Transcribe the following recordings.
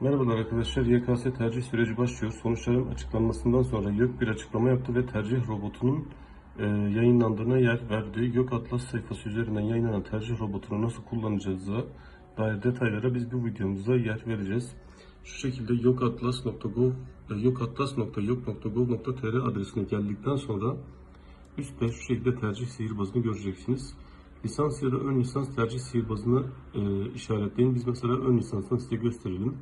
Merhabalar arkadaşlar. YKS tercih süreci başlıyor. Sonuçların açıklanmasından sonra YÖK bir açıklama yaptı ve tercih robotunun e, yayınlandığına yer verdi. YÖK Atlas sayfası üzerinden yayınlanan tercih robotunu nasıl kullanacağıza dair detaylara biz bu videomuzda yer vereceğiz. Şu şekilde yokatlas.gov e, yokatlas.yok.gov.tr adresine geldikten sonra üstte şu şekilde tercih sihirbazını göreceksiniz. Lisans ya da ön lisans tercih sihirbazını e, işaretleyin. Biz mesela ön lisanstan size gösterelim.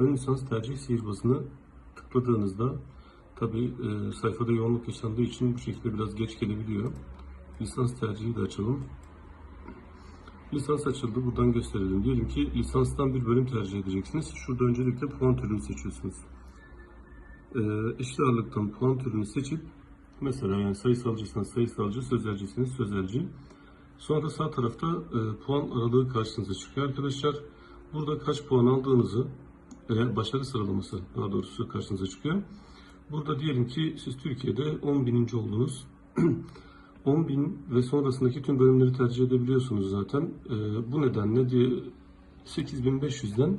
Ön lisans tercih sihirbazını tıkladığınızda tabi e, sayfada yoğunluk yaşandığı için bu şekilde biraz geç gelebiliyor. Lisans tercihi de açalım. Lisans açıldı. Buradan gösterelim. Diyelim ki lisanstan bir bölüm tercih edeceksiniz. Şurada öncelikle puan türünü seçiyorsunuz. E, eşit ağırlıktan puan türünü seçip mesela yani sayısalcıysanız sayısalcı, sözelciyseniz sözelci. Sonra sağ tarafta e, puan aralığı karşınıza çıkıyor arkadaşlar. Burada kaç puan aldığınızı başarı sıralaması daha doğrusu karşınıza çıkıyor. Burada diyelim ki siz Türkiye'de 10 bininci oldunuz. 10 bin ve sonrasındaki tüm bölümleri tercih edebiliyorsunuz zaten. E, bu nedenle diye 8500'den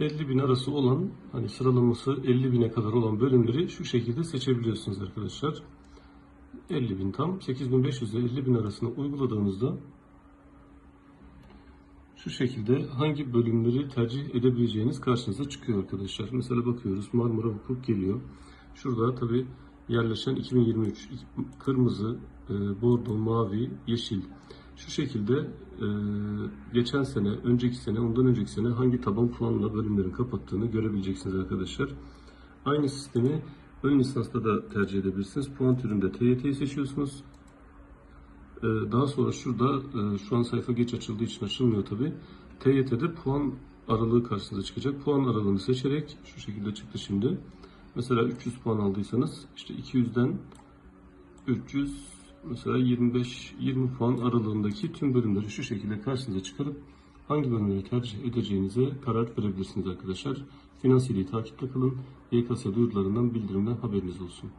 50 bin arası olan hani sıralaması 50 bine kadar olan bölümleri şu şekilde seçebiliyorsunuz arkadaşlar. 50 bin tam 8500 ile 50 bin arasında uyguladığınızda şu şekilde hangi bölümleri tercih edebileceğiniz karşınıza çıkıyor arkadaşlar. Mesela bakıyoruz Marmara Hukuk geliyor. Şurada tabi yerleşen 2023 kırmızı, e, bordo, mavi, yeşil. Şu şekilde e, geçen sene, önceki sene, ondan önceki sene hangi taban puanla bölümlerin kapattığını görebileceksiniz arkadaşlar. Aynı sistemi ön lisansta da tercih edebilirsiniz. Puan türünde TYT'yi seçiyorsunuz. Ee, Daha sonra şurada e, şu an sayfa geç açıldığı için açılmıyor tabi. TYT'de puan aralığı karşınıza çıkacak. Puan aralığını seçerek şu şekilde çıktı şimdi. Mesela 300 puan aldıysanız işte 200'den 300 mesela 25 20 puan aralığındaki tüm bölümleri şu şekilde karşınıza çıkarıp hangi bölümleri tercih edeceğinize karar verebilirsiniz arkadaşlar. Finansiyeli takipte kalın. YKS duyurularından bildirimden haberiniz olsun.